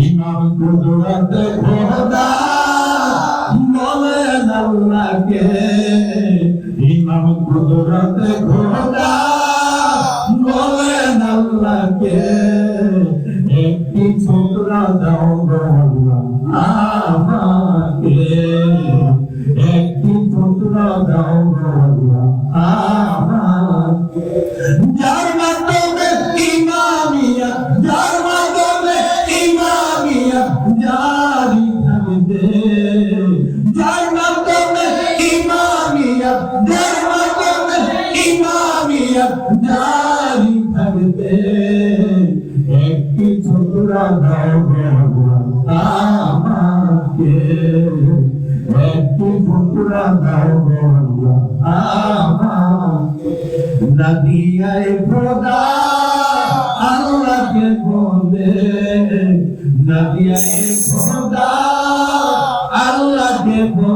ইমাম কুদরত খোদা বলেন ইমাম কুদরত খোদা বলেন জারি থাকবে যার মাধ্যমে ইমামিয়া যার মাধ্যমে ইমামিয়া জারি থাকবে একটি ছোটরা দাও আমাকে একটি ছোটরা দাও আমাকে নদিয়ায় খোদা আল্লাহকে বলে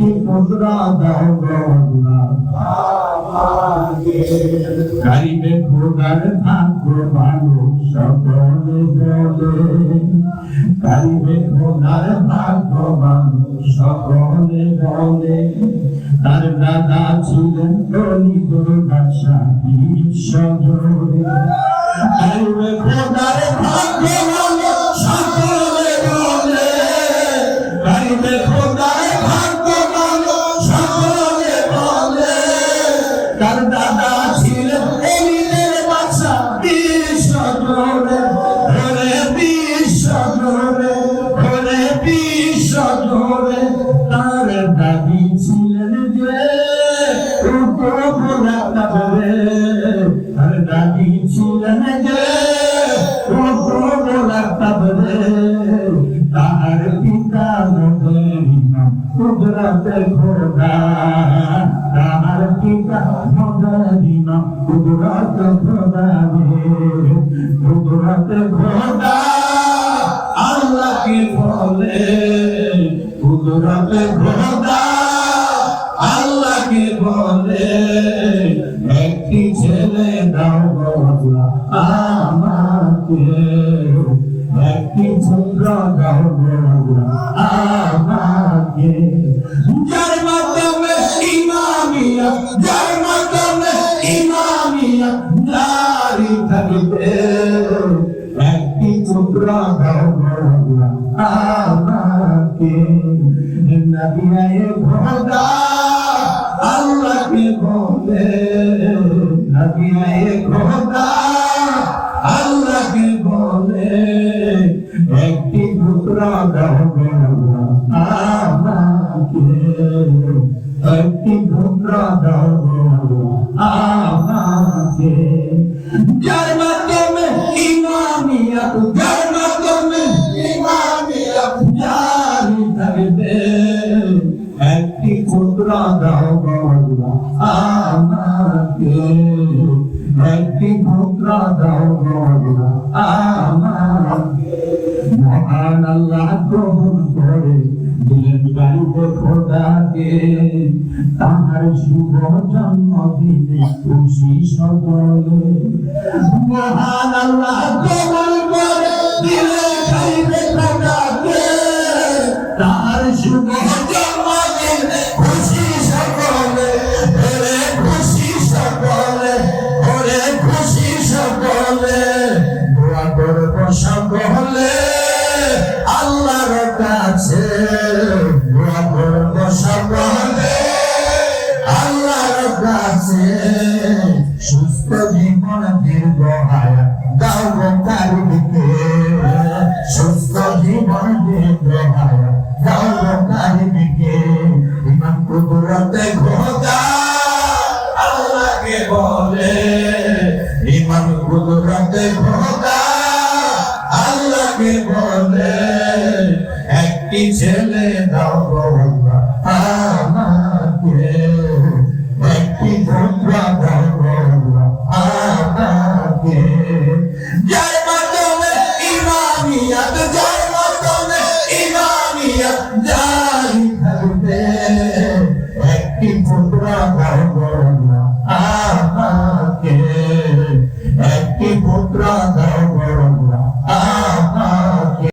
একটি পুত্রা দাও আল্লাহ কারিবে খোদার ভাগ্য ভালো সকলে বলে কারিবে খোদার ভাগ্য ভালো সকলে বলে তার দাদা ছিলেন দলিত ভাষা বিশ্বজোরে কারিবে খোদার ভাগ্য তার দাদা ছিলেন এলিনের বাচ্চা বিশ্ব জোরে ধরে বিশ্ব জোরে ধরে বিশ্ব জোরে তার দাদি ছিলেন যে উপভোলা কাবরে তার দাদি ছিলেন যে উপভোলা কাবরে তার পিতা নদের কুদরতে খোদা রে কুদরত খোদা আল্লাহকে বলে কুদরত খোদা আল্লাহকে বলে একটি ছেলে দাও আল্লাহ আমাকে একটি পুত্র দাও আল্লাহ আমাকে যার মাধ্যমে ইমামিয়া আমাকে খোদা আল্লাহকে বলে নবিয়ায়ে খোদা আল্লাহকে বলে একটি পুত্র দাও আমাকে একটি পুত্র দাও আমাকে খোদাকে তাহার শুভ জন্মদিনে খুশি সকলে মহান আল্লাহ গ্রহণ করে দিলেন গাইবে খোদাকে তাহার শুভ জন্মদিনে খুশি সকলে ওরে খুশি সকলে ওরে খুশি সকলে দোয়া করব সকলে সুস্থ জীবন দীর্ঘ হায়া দাও গো কারিমকে সুস্থ জীবন দীর্ঘ হায়া দাও গো কারিমকে ইমান কুদরতে খোদা আল্লাহকে বলে ইমান কুদরতে খোদা আল্লাহকে বলে একটি ছেলে দাও গো